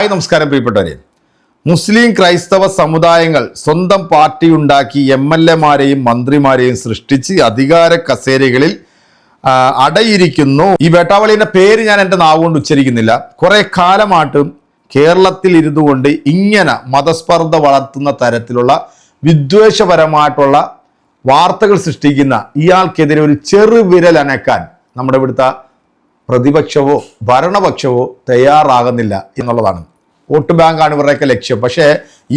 Hi നമസ്കാരം പ്രിയപ്പെട്ടവരെ. മുസ്ലിം ക്രൈസ്തവ സമുദായങ്ങൾ സ്വന്തം പാർട്ടി ഉണ്ടാക്കി എം എൽ എമാരെയും മന്ത്രിമാരെയും സൃഷ്ടിച്ച് അധികാര കസേരകളിൽ അടയിരിക്കുന്നു. ഈ വേട്ടാവളിയുടെ പേര് ഞാൻ എന്റെ നാവുകൊണ്ട് ഉച്ചരിക്കുന്നില്ല. കുറേ കാലമായിട്ടും കേരളത്തിൽ ഇരുന്നുകൊണ്ട് ഇങ്ങനെ മതസ്പർദ്ധ വളർത്തുന്ന തരത്തിലുള്ള വിദ്വേഷപരമായിട്ടുള്ള വാർത്തകൾ സൃഷ്ടിക്കുന്ന ഇയാൾക്കെതിരെ ഒരു ചെറുവിരൽ അനക്കാൻ നമ്മുടെ ഇവിടുത്തെ പ്രതിപക്ഷവോ ഭരണപക്ഷവോ തയ്യാറാകുന്നില്ല എന്നുള്ളതാണ്. വോട്ട് ബാങ്കാണ് ഇവരുടെയൊക്കെ ലക്ഷ്യം. പക്ഷേ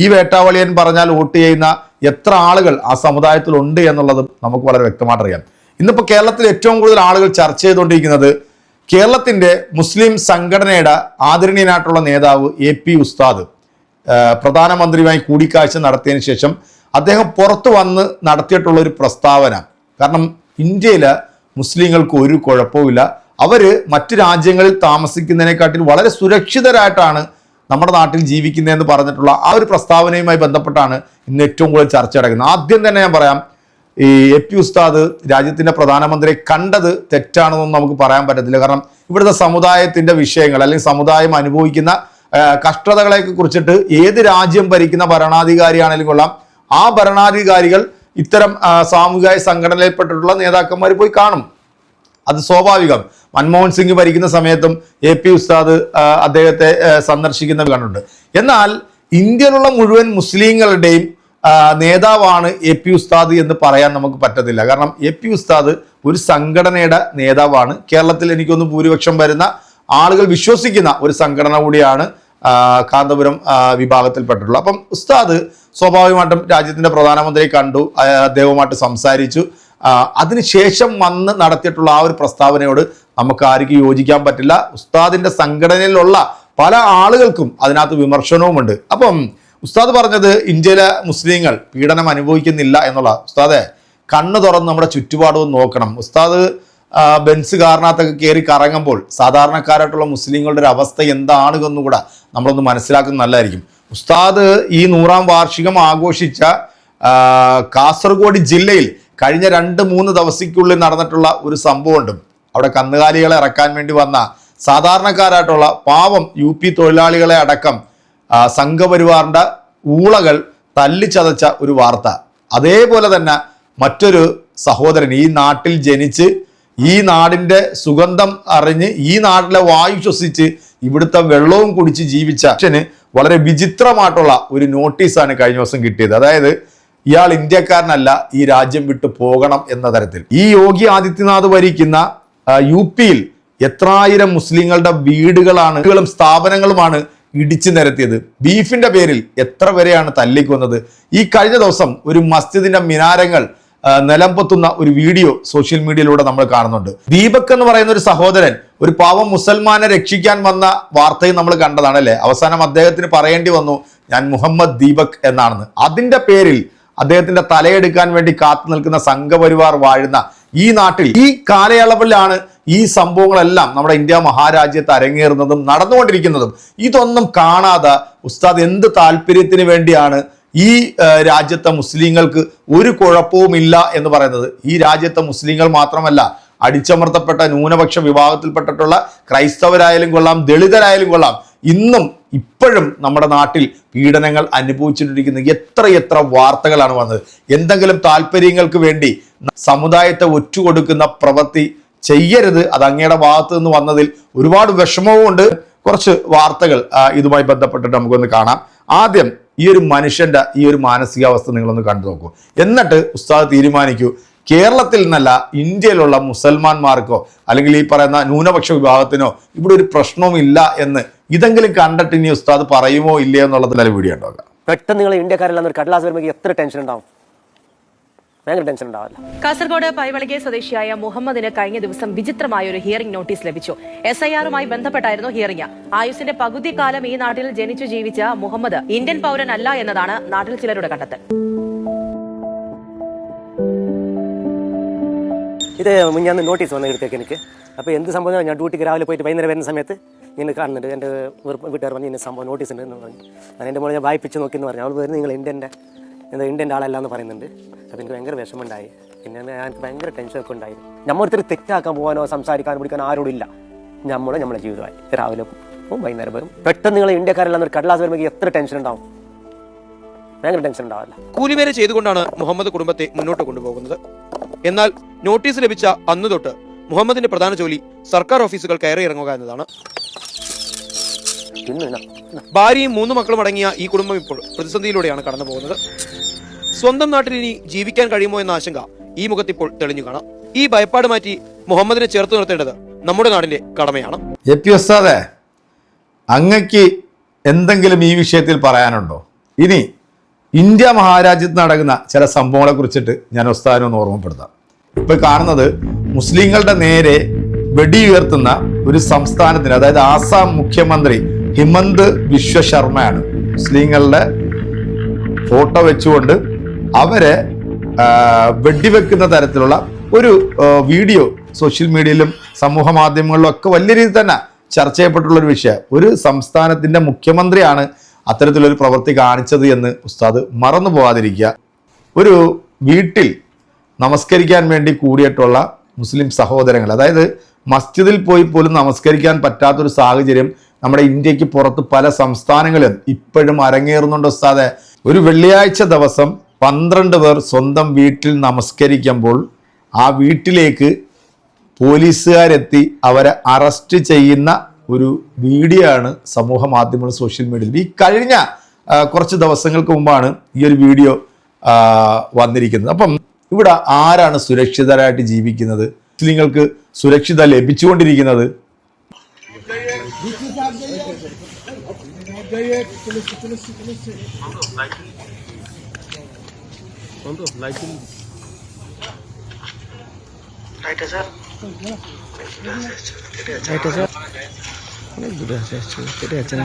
ഈ വേട്ടാവളിയൻ പറഞ്ഞാൽ വോട്ട് ചെയ്യുന്ന എത്ര ആളുകൾ ആ സമുദായത്തിൽ ഉണ്ട് എന്നുള്ളതും നമുക്ക് വളരെ വ്യക്തമായിട്ട് അറിയാം ഇന്നിപ്പോൾ കേരളത്തിൽ ഏറ്റവും കൂടുതൽ ആളുകൾ ചർച്ച ചെയ്തുകൊണ്ടിരിക്കുന്നത് കേരളത്തിന്റെ മുസ്ലിം സംഘടനയുടെ ആദരണീയനായിട്ടുള്ള നേതാവ് എ പി ഉസ്താദ് പ്രധാനമന്ത്രിയുമായി കൂടിക്കാഴ്ച നടത്തിയതിനു ശേഷം അദ്ദേഹം പുറത്തു വന്ന് നടത്തിയിട്ടുള്ള ഒരു പ്രസ്താവന. കാരണം ഇന്ത്യയിൽ മുസ്ലിങ്ങൾക്ക് ഒരു കുഴപ്പവുമില്ല. അവർ മറ്റു രാജ്യങ്ങളിൽ താമസിക്കുന്നതിനെക്കാട്ടിൽ വളരെ സുരക്ഷിതരായിട്ടാണ് നമ്മുടെ നാട്ടിൽ ജീവിക്കുന്നതെന്ന് പറഞ്ഞിട്ടുള്ള ആ ഒരു പ്രസ്താവനയുമായി ബന്ധപ്പെട്ടാണ് ഇന്ന് ഏറ്റവും കൂടുതൽ ചർച്ച നടക്കുന്നത്. ആദ്യം തന്നെ ഞാൻ പറയാം ഈ എ പി ഉസ്താദ് രാജ്യത്തിന്റെ പ്രധാനമന്ത്രിയെ കണ്ടത് തെറ്റാണെന്നൊന്നും നമുക്ക് പറയാൻ പറ്റത്തില്ല. കാരണം ഇവിടുത്തെ സമുദായത്തിന്റെ വിഷയങ്ങൾ അല്ലെങ്കിൽ സമുദായം അനുഭവിക്കുന്ന കഷ്ടതകളെ കുറിച്ചിട്ട് ഏത് രാജ്യം ഭരിക്കുന്ന ഭരണാധികാരിയാണെങ്കിലും കൊള്ളാം. ആ ഭരണാധികാരികൾ ഇത്തരം സാമുദായിക സംഘടനയിൽപ്പെട്ടിട്ടുള്ള നേതാക്കന്മാർ പോയി കാണും. അത് സ്വാഭാവികം. മൻമോഹൻ സിംഗ് ഭരിക്കുന്ന സമയത്തും എ പി ഉസ്താദ് അദ്ദേഹത്തെ സന്ദർശിക്കുന്നത് കണ്ടുണ്ട് എന്നാൽ ഇന്ത്യയിലുള്ള മുഴുവൻ മുസ്ലിങ്ങളുടെയും നേതാവാണ് എ പി ഉസ്താദ് എന്ന് പറയാൻ നമുക്ക് പറ്റത്തില്ല. കാരണം എ പി ഉസ്താദ് ഒരു സംഘടനയുടെ നേതാവാണ്. കേരളത്തിൽ എനിക്കൊന്ന് ഭൂരിപക്ഷം വരുന്ന ആളുകൾ വിശ്വസിക്കുന്ന ഒരു സംഘടന കൂടിയാണ് കാന്തപുരം വിഭാഗത്തിൽപ്പെട്ടിട്ടുള്ളത്. അപ്പം ഉസ്താദ് സ്വാഭാവികമായിട്ടും രാജ്യത്തിന്റെ പ്രധാനമന്ത്രിയെ കണ്ടു അദ്ദേഹവുമായിട്ട് സംസാരിച്ചു. അതിനുശേഷം വന്ന് നടത്തിയിട്ടുള്ള ആ ഒരു പ്രസ്താവനയോട് നമുക്ക് ആർക്കും യോജിക്കാൻ പറ്റില്ല. ഉസ്താദിന്റെ സംഘടനയിലുള്ള പല ആളുകൾക്കും അതിനകത്ത് വിമർശനവുമുണ്ട്. അപ്പം ഉസ്താദ് പറഞ്ഞത് ഇന്ത്യയിലെ മുസ്ലിങ്ങൾ പീഡനം അനുഭവിക്കുന്നില്ല എന്നുള്ള. ഉസ്താദെ കണ്ണ് തുറന്ന് നമ്മുടെ ചുറ്റുപാടും നോക്കണം. ഉസ്താദ് ബെൻസ് കാറിനകത്തൊക്കെ കയറി കറങ്ങുമ്പോൾ സാധാരണക്കാരായിട്ടുള്ള മുസ്ലിങ്ങളുടെ ഒരു അവസ്ഥ എന്താണ് എന്നുകൂടെ നമ്മളൊന്ന് മനസ്സിലാക്കുന്നത് നല്ലതായിരിക്കും. ഉസ്താദ് ഈ നൂറാം വാർഷികം ആഘോഷിച്ച കാസർഗോഡ് ജില്ലയിൽ കഴിഞ്ഞ രണ്ട് മൂന്ന് ദിവസക്കുള്ളിൽ നടന്നിട്ടുള്ള ഒരു സംഭവമുണ്ട്. അവിടെ കന്നുകാലികളെ ഇറക്കാൻ വേണ്ടി വന്ന സാധാരണക്കാരായിട്ടുള്ള പാവം യു പി തൊഴിലാളികളെ അടക്കം സംഘപരിവാറിന്റെ ഊളകൾ തല്ലിച്ചതച്ച ഒരു വാർത്ത. അതേപോലെ തന്നെ മറ്റൊരു സഹോദരൻ ഈ നാട്ടിൽ ജനിച്ച് ഈ നാടിന്റെ സുഗന്ധം അറിഞ്ഞ് ഈ നാട്ടിലെ വായു ശ്വസിച്ച് ഇവിടുത്തെ വെള്ളവും കുടിച്ച് ജീവിച്ച വളരെ വിചിത്രമായിട്ടുള്ള ഒരു നോട്ടീസാണ് കഴിഞ്ഞ ദിവസം കിട്ടിയത്. അതായത് ഇയാൾ ഇന്ത്യക്കാരനല്ല ഈ രാജ്യം വിട്ടു പോകണം എന്ന തരത്തിൽ. ഈ യോഗി ആദിത്യനാഥ് ഭരിക്കുന്ന യു പിയിൽ എത്രായിരം മുസ്ലിങ്ങളുടെ വീടുകളാണ് വീടുകളും സ്ഥാപനങ്ങളുമാണ് ഇടിച്ചു നിരത്തിയത്. ബീഫിന്റെ പേരിൽ എത്ര വരെയാണ് തല്ലിക്കൊന്നത്? ഈ കഴിഞ്ഞ ദിവസം ഒരു മസ്ജിദിന്റെ മിനാരങ്ങൾ നിലംപൊത്തുന്ന ഒരു വീഡിയോ സോഷ്യൽ മീഡിയയിലൂടെ നമ്മൾ കാണുന്നുണ്ട്. ദീപക് എന്ന് പറയുന്ന ഒരു സഹോദരൻ ഒരു പാവം മുസൽമാനെ രക്ഷിക്കാൻ വന്ന വാർത്തയും നമ്മൾ കണ്ടതാണ് അല്ലേ? അവസാനം അദ്ദേഹത്തിന് പറയേണ്ടി വന്നു ഞാൻ മുഹമ്മദ് ദീപക് എന്നാണെന്ന്. അതിന്റെ പേരിൽ അദ്ദേഹത്തിന്റെ തലയെടുക്കാൻ വേണ്ടി കാത്തു നിൽക്കുന്ന സംഘപരിവാർ വാഴുന്ന ഈ നാട്ടിൽ ഈ കാലയളവിലാണ് ഈ സംഭവങ്ങളെല്ലാം നമ്മുടെ ഇന്ത്യ മഹാരാജ്യത്ത് അരങ്ങേറുന്നതും നടന്നുകൊണ്ടിരിക്കുന്നതും. ഇതൊന്നും കാണാതെ ഉസ്താദ് എന്ത് താല്പര്യത്തിന് വേണ്ടിയാണ് ഈ രാജ്യത്തെ മുസ്ലിങ്ങൾക്ക് ഒരു കുഴപ്പവുമില്ല എന്ന് പറയുന്നത്? ഈ രാജ്യത്തെ മുസ്ലിങ്ങൾ മാത്രമല്ല അടിച്ചമർത്തപ്പെട്ട ന്യൂനപക്ഷ വിഭാഗത്തിൽപ്പെട്ടിട്ടുള്ള ക്രൈസ്തവരായാലും കൊള്ളാം ദളിതരായാലും കൊള്ളാം ഇന്നും ഇപ്പോഴും നമ്മുടെ നാട്ടിൽ പീഡനങ്ങൾ അനുഭവിച്ചുകൊണ്ടിരിക്കുന്ന എത്ര എത്ര വാർത്തകളാണ് വന്നത്. എന്തെങ്കിലും താല്പര്യങ്ങൾക്ക് വേണ്ടി സമുദായത്തെ ഒറ്റുകൊടുക്കുന്ന പ്രവൃത്തി ചെയ്യരുത്. അത് അങ്ങയുടെ ഭാഗത്ത് നിന്ന് വന്നതിൽ ഒരുപാട് വിഷമവും ഉണ്ട്. കുറച്ച് വാർത്തകൾ ഇതുമായി ബന്ധപ്പെട്ടിട്ട് നമുക്കൊന്ന് കാണാം. ആദ്യം ഈ ഒരു മനുഷ്യന്റെ ഈ ഒരു മാനസികാവസ്ഥ നിങ്ങളൊന്ന് കണ്ടു നോക്കൂ. എന്നിട്ട് ഉസ്താദ് തീരുമാനിക്കൂ കേരളത്തിൽ നിന്നല്ല ഇന്ത്യയിലുള്ള മുസൽമാന്മാർക്കോ അല്ലെങ്കിൽ ഈ പറയുന്ന ന്യൂനപക്ഷ വിഭാഗത്തിനോ ഇവിടെ ഒരു പ്രശ്നവും ഇല്ല എന്ന് ഇതെങ്കിലും കണ്ടിട്ട് ഇനി ഉസ്താദ് പറയുമോ ഇല്ലയോ എന്നുള്ളതിലെ വീഡിയോ ഉണ്ടാവുക പെട്ടെന്ന് നിങ്ങൾ ഇന്ത്യക്കാരെല്ലാം ഒരു കടലാസ് വരുമ്പോൾ എത്ര ടെൻഷൻ ഉണ്ടാവും? ഭയങ്കര ടെൻഷൻ ഉണ്ടാവില്ല. കാസർഗോഡ് പൈവളികെ സ്വദേശിയായ മുഹമ്മദിന് കഴിഞ്ഞ ദിവസം വിചിത്രമായ ഒരു ഹിയറിംഗ് നോട്ടീസ് ലഭിച്ചു. എസ് ഐ ആറുമായി ബന്ധപ്പെട്ടായിരുന്നു ഹിയറിംഗ് ആയുസിന്റെ പകുതി കാലം ഈ നാട്ടിൽ ജനിച്ചു ജീവിച്ച മുഹമ്മദ് ഇന്ത്യൻ പൗരനല്ല എന്നതാണ് നാട്ടിൽ ചിലരുടെ കണ്ടെത്തൽ. ഇത് ഞാൻ നോട്ടീസ് വന്ന എടുത്തേക്ക് എനിക്ക്. അപ്പോൾ എന്ത് സംഭവം ഞാൻ ഡ്യൂട്ടിക്ക് രാവിലെ പോയിട്ട് വൈകുന്നേരം വരുന്ന സമയത്ത് ഇങ്ങനെ കാണുന്നുണ്ട്. എന്റെ വീട്ടുകാർ പറഞ്ഞ് ഇന്ന സംഭവം നോട്ടീസ് ഉണ്ട് എന്ന് പറഞ്ഞു. ഞാൻ എന്റെ മോളെ ഞാൻ വായിപ്പിച്ച് നോക്കിയെന്ന് പറഞ്ഞു. അവൾ വരുന്നത് നിങ്ങൾ ഇന്ത്യന്റെ എന്താ ഇന്ത്യന്റെ ആളല്ല എന്ന് പറയുന്നുണ്ട്. അപ്പോൾ എനിക്ക് ഭയങ്കര വിഷമമുണ്ടായി. പിന്നെ എനിക്ക് ഭയങ്കര ടെൻഷനൊക്കെ ഉണ്ടായി. ഒരിക്കലും തെറ്റാക്കാൻ പോകാനോ സംസാരിക്കാനോ പിടിക്കാനോ ആരോടും ഇല്ല. നമ്മൾ നമ്മളെ ജീവിതമായി. രാവിലെ പോകും വൈകുന്നേരം വരും. പെട്ടെന്ന് നിങ്ങൾ ഇന്ത്യക്കാരെല്ലാം ഒരു കടലാസ് വരുമ്പോൾ എത്ര ടെൻഷൻ ഉണ്ടാവും? ഭയങ്കര ടെൻഷൻ ഉണ്ടാവില്ല. കൂലിവേല ചെയ്തുകൊണ്ടാണ് മുഹമ്മദ് കുടുംബത്തെ മുന്നോട്ട് കൊണ്ടുപോകുന്നത്. എന്നാൽ നോട്ടീസ് ലഭിച്ച അന്നു തൊട്ട് മുഹമ്മദിന്റെ പ്രധാന ജോലി സർക്കാർ ഓഫീസുകൾ കയറി ഇറങ്ങുക എന്നതാണ്. ഭാര്യയും മൂന്ന് മക്കളും അടങ്ങിയ ഈ കുടുംബം ഇപ്പോൾ പ്രതിസന്ധിയിലൂടെയാണ് കടന്നു പോകുന്നത്. സ്വന്തം നാട്ടിൽ ഇനി ജീവിക്കാൻ കഴിയുമോ എന്ന ആശങ്ക ഈ മുഖത്ത് ഇപ്പോൾ തെളിഞ്ഞു കാണാം. ഈ ഭയപ്പാട് മാറ്റി മുഹമ്മദിനെ ചേർത്ത് നിർത്തേണ്ടത് നമ്മുടെ നാടിന്റെ കടമയാണ്. എ പി ഉസ്താദെ അങ്ങക്ക് എന്തെങ്കിലും ഈ വിഷയത്തിൽ പറയാനുണ്ടോ? ഇനി ഇന്ത്യ മഹാരാജ്യത്ത് നടക്കുന്ന ചില സംഭവങ്ങളെ കുറിച്ചിട്ട് ഞാൻ ഉസ്താനം ഒന്ന് ഓർമ്മപ്പെടുത്താം. ഇപ്പൊ കാണുന്നത് മുസ്ലിങ്ങളുടെ നേരെ വെടിയുയർത്തുന്ന ഒരു സംസ്ഥാനത്തിന് അതായത് ആസാം മുഖ്യമന്ത്രി ഹിമന്ത് വിശ്വ ശർമ്മയാണ് മുസ്ലിങ്ങളുടെ ഫോട്ടോ വെച്ചുകൊണ്ട് അവരെ വെടിവെക്കുന്ന തരത്തിലുള്ള ഒരു വീഡിയോ സോഷ്യൽ മീഡിയയിലും സമൂഹ മാധ്യമങ്ങളിലും ഒക്കെ വലിയ രീതിയിൽ തന്നെ ചർച്ച ചെയ്യപ്പെട്ടുള്ള ഒരു വിഷയം. ഒരു സംസ്ഥാനത്തിന്റെ മുഖ്യമന്ത്രിയാണ് അത്തരത്തിലൊരു പ്രവൃത്തി കാണിച്ചത് എന്ന് ഉസ്താദ് മറന്നു പോകാതിരിക്കുക. ഒരു വീട്ടിൽ നമസ്കരിക്കാൻ വേണ്ടി കൂടിയിട്ടുള്ള മുസ്ലിം സഹോദരങ്ങൾ അതായത് മസ്ജിദിൽ പോയി പോലും നമസ്കരിക്കാൻ പറ്റാത്തൊരു സാഹചര്യം നമ്മുടെ ഇന്ത്യയ്ക്ക് പുറത്ത് പല സംസ്ഥാനങ്ങളിലും ഇപ്പോഴും അരങ്ങേറുന്നുണ്ട് ഉസ്താദെ. ഒരു വെള്ളിയാഴ്ച ദിവസം പന്ത്രണ്ട് പേർ സ്വന്തം വീട്ടിൽ നമസ്കരിക്കുമ്പോൾ ആ വീട്ടിലേക്ക് പോലീസുകാരെത്തി അവരെ അറസ്റ്റ് ചെയ്യുന്ന ഒരു വീഡിയോ ആണ് സമൂഹ മാധ്യമങ്ങൾ സോഷ്യൽ മീഡിയയിൽ. ഈ കഴിഞ്ഞ കുറച്ച് ദിവസങ്ങൾക്ക് മുമ്പാണ് ഈ ഒരു വീഡിയോ വന്നിരിക്കുന്നത്. അപ്പം ഇവിടെ ആരാണ് സുരക്ഷിതരായിട്ട് ജീവിക്കുന്നത്? മുസ്ലിങ്ങൾക്ക് സുരക്ഷിത ലഭിച്ചുകൊണ്ടിരിക്കുന്നത്? এটা আছে এটা আছে না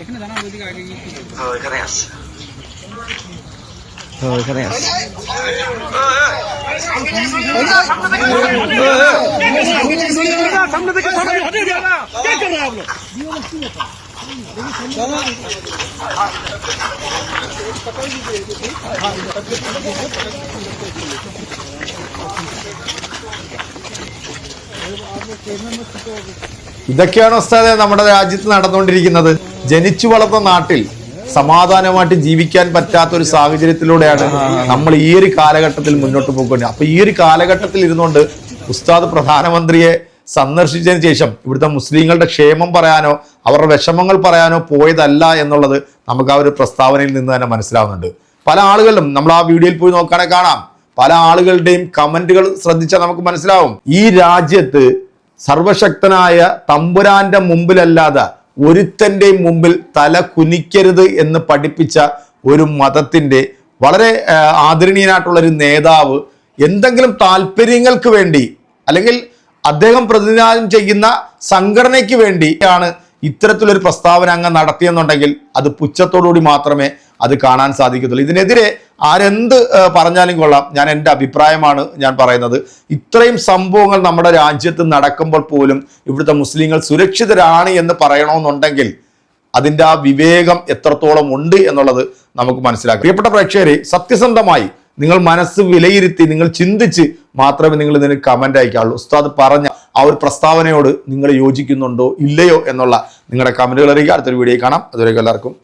এখানে জানা সামনে থেকে সামনে হটে ഇതൊക്കെയാണ് ഉസ്താദെ നമ്മുടെ രാജ്യത്ത് നടന്നുകൊണ്ടിരിക്കുന്നത്. ജനിച്ചു വളർന്ന നാട്ടിൽ സമാധാനമായിട്ട് ജീവിക്കാൻ പറ്റാത്ത ഒരു സാഹചര്യത്തിലൂടെയാണ് നമ്മൾ ഈ ഒരു കാലഘട്ടത്തിൽ മുന്നോട്ട് പോകുന്നത് അപ്പൊ ഈ ഒരു കാലഘട്ടത്തിൽ ഇരുന്നുകൊണ്ട് ഉസ്താദ് പ്രധാനമന്ത്രിയെ സന്ദർശിച്ചതിന് ശേഷം ഇവിടുത്തെ മുസ്ലിങ്ങളുടെ ക്ഷേമം പറയാനോ അവരുടെ വിഷമങ്ങൾ പറയാനോ പോയതല്ല എന്നുള്ളത് നമുക്ക് ആ ഒരു പ്രസ്താവനയിൽ നിന്ന് തന്നെ മനസ്സിലാവുന്നുണ്ട്. പല ആളുകളും നമ്മൾ ആ വീഡിയോയിൽ പോയി നോക്കുകയാണെങ്കിൽ കാണാം. പല ആളുകളുടെയും കമന്റുകൾ ശ്രദ്ധിച്ചാൽ നമുക്ക് മനസ്സിലാവും. ഈ രാജ്യത്ത് സർവശക്തനായ തമ്പുരാന്റെ മുമ്പിലല്ലാതെ ഒരുത്തന്റെയും മുമ്പിൽ തല കുനിക്കരുത് എന്ന് പഠിപ്പിച്ച ഒരു മതത്തിന്റെ വളരെ ആദരണീയനായിട്ടുള്ള ഒരു നേതാവ് എന്തെങ്കിലും താല്പര്യങ്ങൾക്ക് വേണ്ടി അല്ലെങ്കിൽ അദ്ദേഹം പ്രതിനിധാനം ചെയ്യുന്ന സംഘടനയ്ക്ക് വേണ്ടിയാണ് ഇത്തരത്തിലൊരു പ്രസ്താവന അങ്ങ് നടത്തിയെന്നുണ്ടെങ്കിൽ അത് പുച്ഛത്തോടുകൂടി മാത്രമേ അത് കാണാൻ സാധിക്കത്തുള്ളൂ. ഇതിനെതിരെ ആരെന്ത് പറഞ്ഞാലും കൊള്ളാം. ഞാൻ എന്റെ അഭിപ്രായമാണ് ഞാൻ പറയുന്നത്. ഇത്രയും സംഭവങ്ങൾ നമ്മുടെ രാജ്യത്ത് നടക്കുമ്പോൾ പോലും ഇവിടുത്തെ മുസ്ലിങ്ങൾ സുരക്ഷിതരാണ് എന്ന് പറയണമെന്നുണ്ടെങ്കിൽ അതിന്റെ ആ വിവേകം എത്രത്തോളം ഉണ്ട് എന്നുള്ളത് നമുക്ക് മനസ്സിലാക്കാം. പ്രിയപ്പെട്ട പ്രേക്ഷകരെ സത്യസന്ധമായി നിങ്ങൾ മനസ്സ് വിലയിരുത്തി നിങ്ങൾ ചിന്തിച്ച് മാത്രമേ നിങ്ങൾ ഇതിന് കമന്റ് അയക്കാവുള്ളൂ. ഉസ്താദ് പറഞ്ഞ ആ ഒരു പ്രസ്താവനയോട് നിങ്ങൾ യോജിക്കുന്നുണ്ടോ ഇല്ലയോ എന്നുള്ള നിങ്ങളുടെ കമന്റുകൾ അറിയിക്കുക അടുത്തൊരു വീഡിയോ കാണാം. അതുവരെ എല്ലാവർക്കും